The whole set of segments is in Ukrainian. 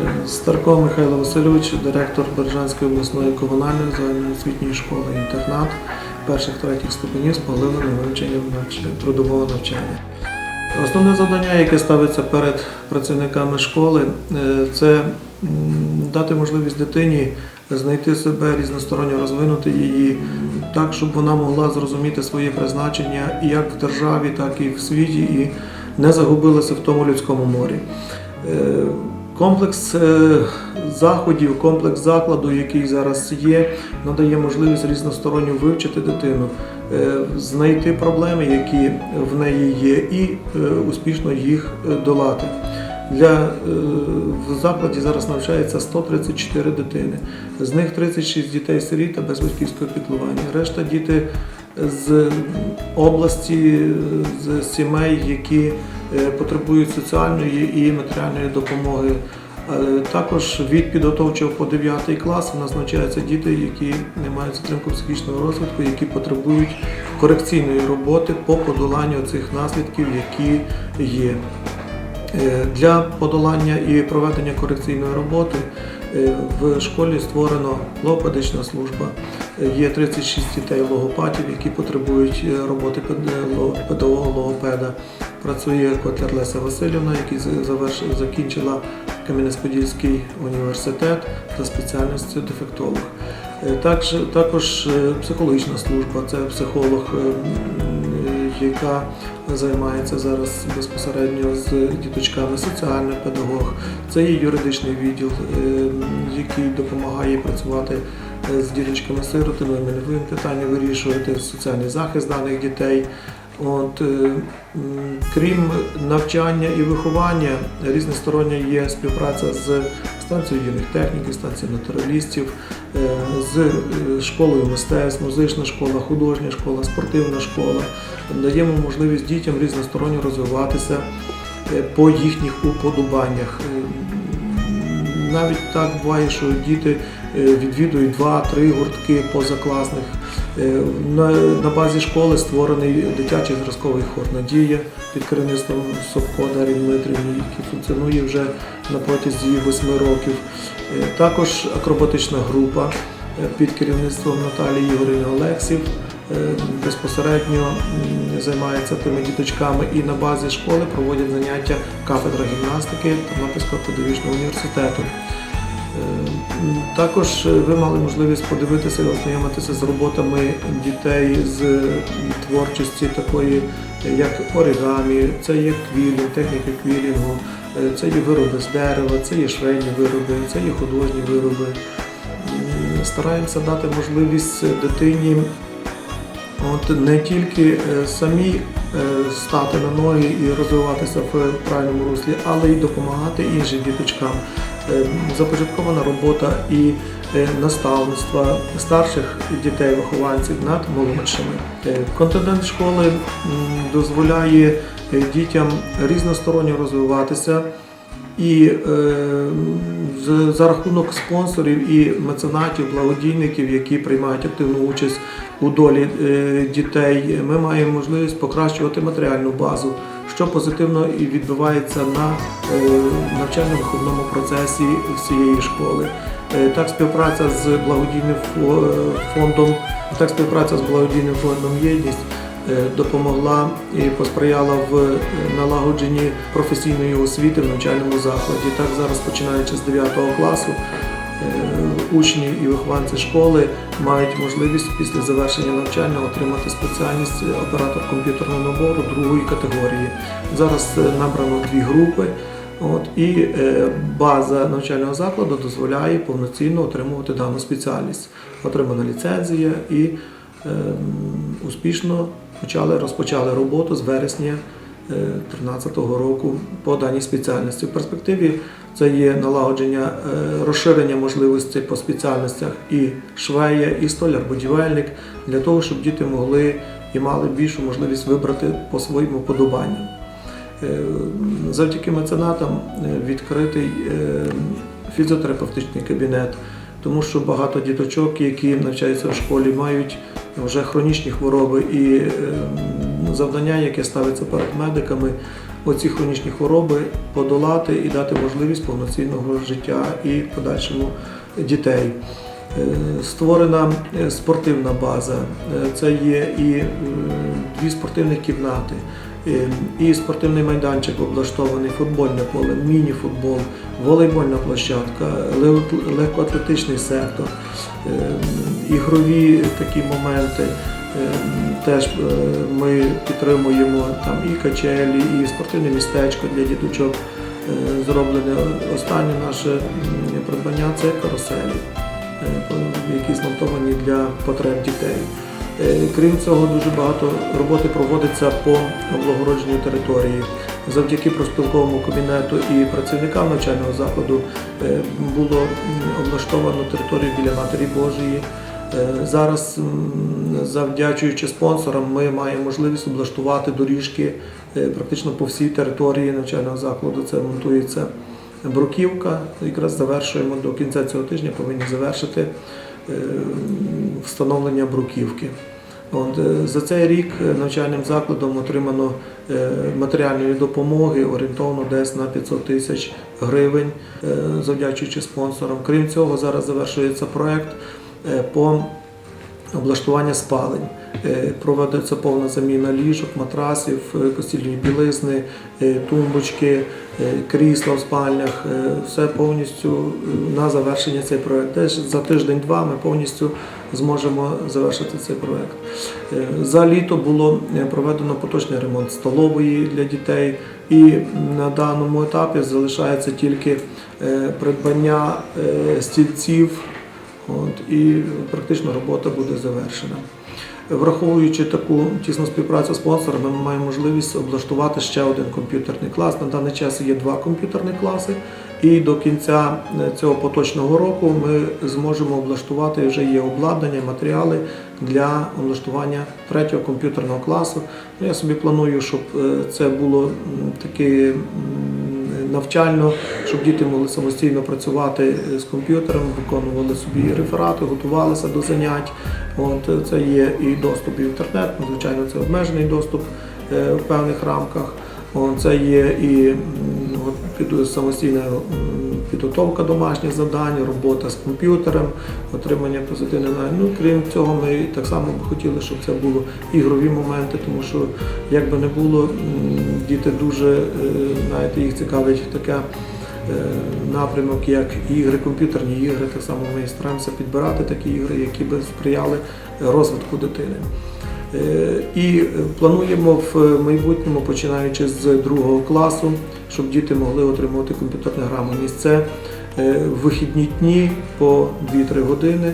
Е, Старко Михайло Васильович, директор Бережанської обласної комунальної загальноосвітньої школи інтернат перших третіх ступенів з поглибленим вивченням трудового навчання. Основне завдання, яке ставиться перед працівниками школи, е, це дати можливість дитині знайти себе різносторонньо розвинути її так, щоб вона могла зрозуміти своє призначення як в державі, так і в світі, і не загубилася в тому людському морі. Комплекс е, заходів, комплекс закладу, який зараз є, надає можливість різносторонньо вивчити дитину, е, знайти проблеми, які в неї є, і е, успішно їх долати. Для, в закладі зараз навчається 134 дитини, з них 36 дітей сиріт та без батьківського піклування. Решта діти з області, з сімей, які потребують соціальної і матеріальної допомоги. Е, Також від підготовчого по 9 клас навчаються діти, які не мають затримку психічного розвитку, які потребують корекційної роботи по подоланню цих наслідків, які є. Е, Для подолання і проведення корекційної роботи е, в школі створено логопедична служба. Е, Є 36 дітей логопатів, які потребують е, роботи пед- педагога-логопеда. Працює Котляр Леся Васильівна, яка закінчила Кам'янець-Подільський університет за спеціальністю дефектолог. Е, Також, також е, психологічна служба, це психолог, е, яка займається зараз безпосередньо з діточками, соціальний педагог, це є юридичний відділ, який допомагає працювати з діточками-сиротами, міновим питання вирішувати, соціальний захист даних дітей. От, е, крім навчання і виховання, різностороння є співпраця з станцією юних техніків, станцією натуралістів, е, з е, школою мистецтв, музична школа, художня школа, спортивна школа. Даємо можливість дітям різносторонньо розвиватися по їхніх уподобаннях. Навіть так буває, що діти відвідують два-три гуртки позакласних. Е, На, базі школи створений дитячий зразковий хор Надія під керівництвом Собко Дар'ї Дмитрівні, який функціонує вже на протязі восьми років. Е, Також акробатична група е, під керівництвом Наталії Ігорівни Олексів безпосередньо займається тими діточками і на базі школи проводять заняття кафедра гімнастики Тернопільського педагогічного університету. Е, Також е, ви мали можливість подивитися і ознайомитися з роботами дітей з творчості такої, е, як оригамі, це є квілінг, техніка квілінгу, е, це є вироби з дерева, це є швейні вироби, це є художні вироби. Стараємося дати можливість дитині От не тільки е, самі е, стати на ноги і розвиватися в правильному руслі, але й допомагати іншим діточкам. Е, Започаткована робота і е, наставництва старших дітей, вихованців над молодшими. Е, Континент школи дозволяє дітям різносторонньо розвиватися. І за рахунок спонсорів і меценатів, благодійників, які приймають активну участь у долі дітей, ми маємо можливість покращувати матеріальну базу, що позитивно відбувається на е, навчально-виховному процесі всієї школи. Е, Так, співпраця з благодійним фондом, так співпраця з благодійним фондом єдність е, допомогла і посприяла в е, налагодженні професійної освіти в навчальному закладі. Так зараз, починаючи з 9 класу, е, учні і вихованці школи мають можливість після завершення навчання отримати спеціальність оператор комп'ютерного набору другої категорії. Зараз е, набрано дві групи. От, і е, база навчального закладу дозволяє повноцінно отримувати дану спеціальність. Отримана ліцензія і е, успішно почали, розпочали роботу з вересня 2013 року по даній спеціальності. В перспективі це є налагодження е, розширення можливостей по спеціальностях і швея, і столяр-будівельник для того, щоб діти могли і мали більшу можливість вибрати по своїм уподобанням. Е, Завдяки меценатам е, відкритий фізіотерапевтичний кабінет, тому що багато діточок, які навчаються в школі, мають вже хронічні хвороби і завдання, яке ставиться перед медиками, оці хронічні хвороби подолати і дати можливість повноцінного життя і подальшому дітей. Е, Створена е, спортивна база, Е, це є і дві спортивних кімнати, і спортивний майданчик облаштований, футбольне поле, міні-футбол, волейбольна площадка, легкоатлетичний сектор, е, ігрові такі моменти. Е, Теж е, ми підтримуємо там і качелі, і спортивне містечко для діточок. Е, Зроблене останнє наше придбання це каруселі, які змонтовані для потреб дітей. Крім цього, дуже багато роботи проводиться по облагородженню території. Завдяки профспілковому кабінету і працівникам навчального закладу е, було облаштовано територію біля Матері Божої. Е, Зараз, завдячуючи спонсорам, ми маємо можливість облаштувати доріжки е, практично по всій території навчального закладу. Це монтується бруківка. Якраз завершуємо до кінця цього тижня, повинні завершити встановлення бруківки. От, е, за цей рік е, навчальним закладом отримано е, матеріальної допомоги орієнтовно десь на 500 тисяч гривень, завдячуючи спонсорам. Крім цього, зараз завершується проект е, по облаштуванню спалень. Проводиться повна заміна ліжок, матрасів, постільної білизни, тумбочки, крісла в спальнях. Все повністю на завершення цей проект. Десь за тиждень-два ми повністю зможемо завершити цей проект. Е, За літо було е, проведено поточний ремонт столової для дітей, і на даному етапі залишається тільки е, придбання стільців. І практично робота буде завершена. Враховуючи таку тісну співпрацю з спонсорами, ми маємо можливість облаштувати ще один комп'ютерний клас. На даний час є два комп'ютерні класи, і до кінця е, цього поточного року ми зможемо облаштувати вже є обладнання, матеріали для облаштування третього комп'ютерного класу. Ну, Я собі планую, щоб е, це було таке навчально, щоб діти могли самостійно працювати е, з комп'ютером, виконували собі реферати, готувалися до занять. От е, це є і доступ в інтернет, звичайно, це обмежений доступ е, в певних рамках. Це є і м, підготовка домашніх завдань, робота з комп'ютером, отримання позитивних знань. Ну, крім цього, ми так само б хотіли, щоб це було ігрові моменти, тому що як би не було, діти дуже е, знаєте, їх цікавить таке. е, Напрямок, як ігри, комп'ютерні ігри, так само ми стараємося підбирати такі ігри, які би сприяли розвитку дитини. Е, І е, плануємо в майбутньому, починаючи з другого класу, щоб діти могли отримувати комп'ютерну грамотність. Це е, в вихідні дні по 2-3 години.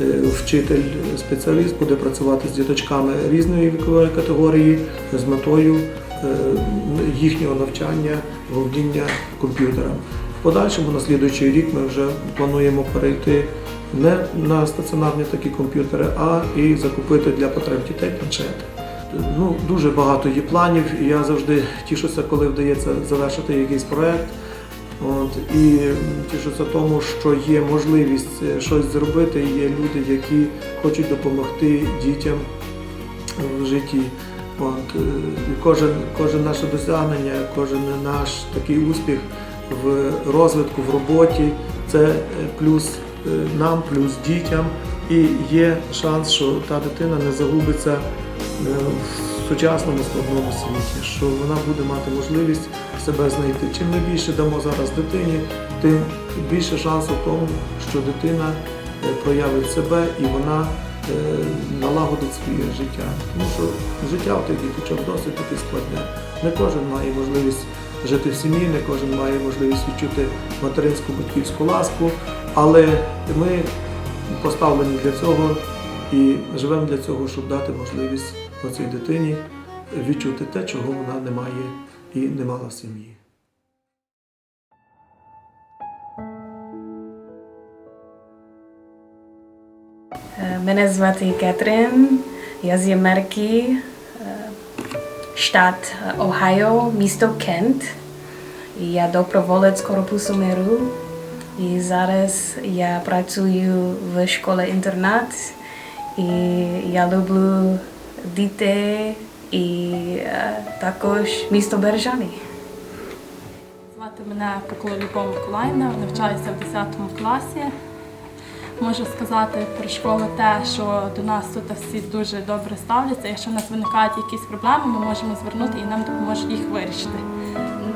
Е, Вчитель-спеціаліст буде працювати з діточками різної вікової категорії з метою е, їхнього навчання, володіння комп'ютером. В подальшому на слідуючий рік ми вже плануємо перейти не на стаціонарні такі комп'ютери, а і закупити для потреб дітей планшети. Ну, дуже багато є планів, і я завжди тішуся, коли вдається завершити якийсь проект. От, і тішуся тому, що є можливість е, щось зробити, є люди, які хочуть допомогти дітям в житті. От, е, і кожен, кожен наше досягнення, кожен наш такий успіх в розвитку, в роботі це е, плюс нам, плюс дітям. І є шанс, що та дитина не загубиться е, в сучасному складному світі, що вона буде мати можливість себе знайти. Чим ми більше дамо зараз дитині, тим більше шансу в тому, що дитина е, проявить себе і вона е, налагодить своє життя. Тому що життя у тих діточок досить таки складне. Не кожен має можливість жити в сім'ї, не кожен має можливість відчути материнську батьківську ласку, але ми поставлені для цього і живемо для цього, щоб дати можливість цій дитині відчути те, чого вона не має і не мала в сім'ї. Е, Мене звати Кетрин, я з Америки, е, штат Огайо, місто Кент. І Я доброволець корпусу миру. І зараз я працюю в школі інтернат. І я люблю дітей і е, також місто Бережани. Звати мене Пекло Любов Миколаївна, навчаюся в 10 класі. Можу сказати про школу те, що до нас тут всі дуже добре ставляться. Якщо у нас виникають якісь проблеми, ми можемо звернути і нам допоможуть їх вирішити.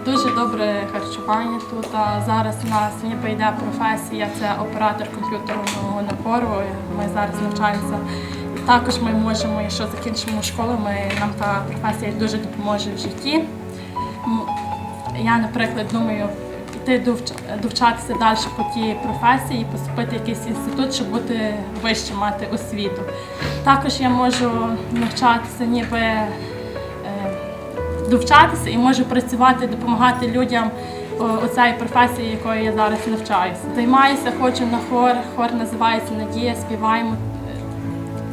Дуже добре харчування тут. А зараз у нас йде професія, це оператор комп'ютерного набору. Ми зараз навчаємося. Також ми можемо, якщо закінчимо школу, ми, нам та професія дуже допоможе в житті. Я, наприклад, думаю йти довчатися далі по тій професії, поступити в якийсь інститут, щоб бути вище, мати освіту. Також я можу навчатися, ніби довчатися і можу працювати, допомагати людям у цій професії, якою я зараз навчаюся. Займаюся, ходжу на хор, хор називається Надія, співаємо,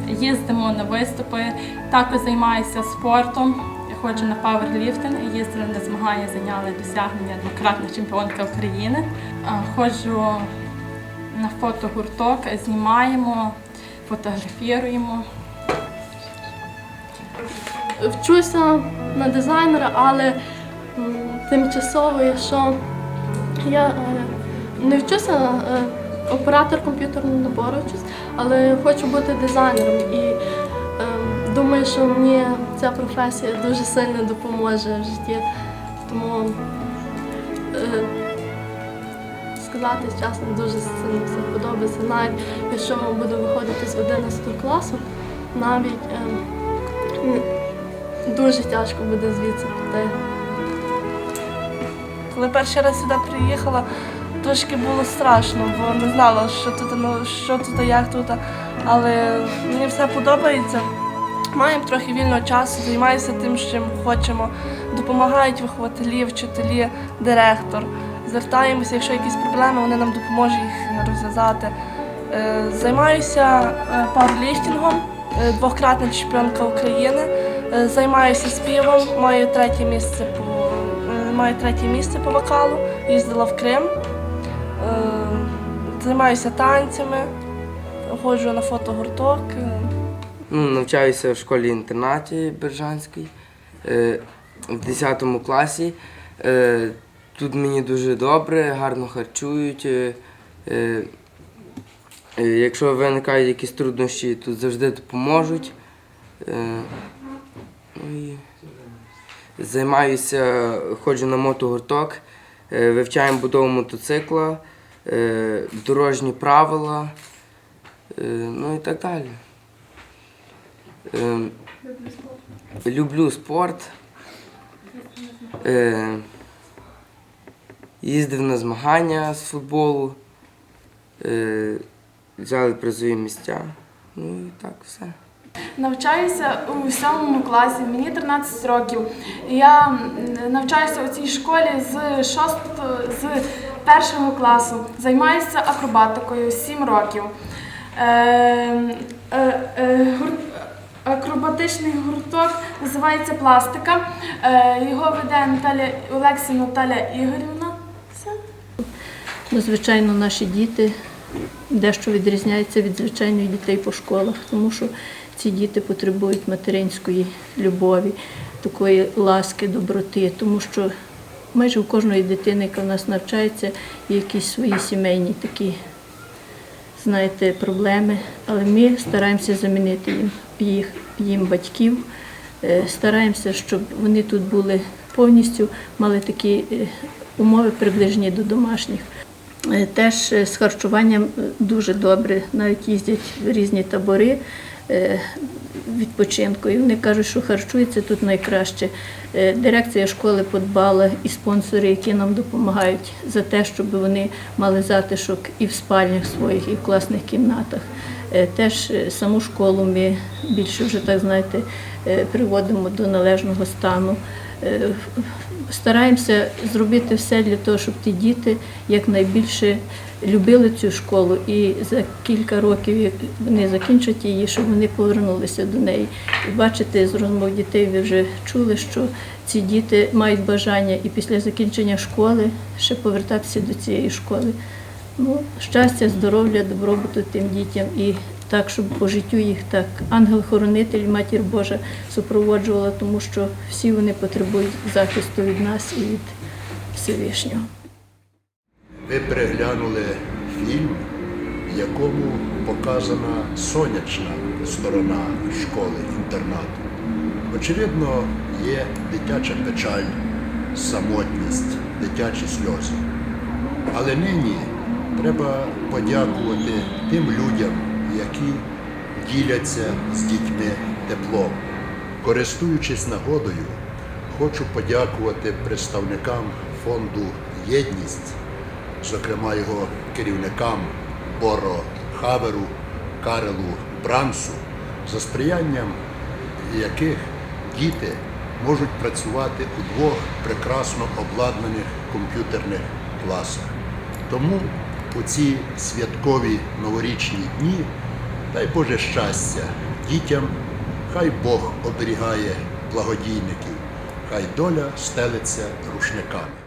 їздимо на виступи, також займаюся спортом. Ходжу на пауерліфтинг, їздила на змагання, зайняли досягнення двократна чемпіонка України. Ходжу на фотогурток, знімаємо, фотографіруємо. Вчуся на дизайнера, але тимчасово, якщо я е, не вчуся е, оператор комп'ютерного набору, але хочу бути дизайнером і е, думаю, що мені ця професія дуже сильно допоможе в житті. Тому сказати чесно, дуже сильно все подобається. Навіть якщо буду виходити з 11 класу, навіть Дуже тяжко буде звідси піти. Коли перший раз сюди приїхала, трошки було страшно, бо не знала, що тут, ну, що тут, як тут. Але мені все подобається. Маємо трохи вільного часу, займаюся тим, чим хочемо. Допомагають вихователі, вчителі, директор. Звертаємося, якщо якісь проблеми, вони нам допоможуть їх розв'язати. Е, Займаюся е, пауерліфтингом, е, двократна чемпіонка України. Е, Займаюся співом, маю третє місце по е, маю третє місце по вокалу. Їздила в Крим. Е, Займаюся танцями, ходжу на фотогурток. Ну, навчаюся в школі-інтернаті Бержанській в 10 класі. Тут мені дуже добре, гарно харчують. Якщо виникають якісь труднощі, тут завжди допоможуть. І займаюся, ходжу на мотогурток, е, вивчаємо будову мотоцикла, е, дорожні правила, е, ну і так далі. Люблю спорт. Їздив на змагання з футболу. Взяли призові місця. Ну і так все. Навчаюся у сьомому класі, мені 13 років. Я навчаюся у цій школі з 6, з першого класу. Займаюся акробатикою 7 років. Е, е, е, гур- Акробатичний гурток називається пластика. Е, Його веде Наталя Олексій Наталя Ігорівна. Ну, звичайно, наші діти дещо відрізняються від звичайних дітей по школах, тому що ці діти потребують материнської любові, такої ласки, доброти, тому що майже у кожної дитини, яка в нас навчається, є якісь свої сімейні такі, знаєте, проблеми. Але ми стараємося замінити їм їх, їм батьків, е, стараємося, щоб вони тут були повністю, мали такі е, умови приближені до домашніх. Е, Теж з харчуванням дуже добре, навіть їздять в різні табори відпочинку. І вони кажуть, що харчується тут найкраще. Е, Дирекція школи подбала і спонсори, які нам допомагають за те, щоб вони мали затишок і в спальнях своїх, і в класних кімнатах. Е, Теж е, саму школу ми більше вже так знаєте е, приводимо до належного стану. Стараємося зробити все для того, щоб ті діти якнайбільше любили цю школу і за кілька років, як вони закінчать її, щоб вони повернулися до неї. І бачите, з розмов дітей ви вже чули, що ці діти мають бажання і після закінчення школи ще повертатися до цієї школи. Ну, щастя, здоров'я, добробуту тим дітям і так, щоб по життю їх так ангел-хоронитель, матір Божа супроводжувала, тому що всі вони потребують захисту від нас і від Всевишнього. Ви переглянули фільм, в якому показана сонячна сторона школи-інтернату. Очевидно, є дитяча печаль, самотність, дитячі сльози. Але нині треба подякувати тим людям, які діляться з дітьми теплом. Користуючись нагодою, хочу подякувати представникам фонду Єдність, зокрема його керівникам Боро Хаверу, Карелу Брансу, за сприянням яких діти можуть працювати у двох прекрасно обладнаних комп'ютерних класах. Тому у ці святкові новорічні дні. Дай Боже щастя дітям, хай Бог оберігає благодійників, хай доля стелиться рушниками.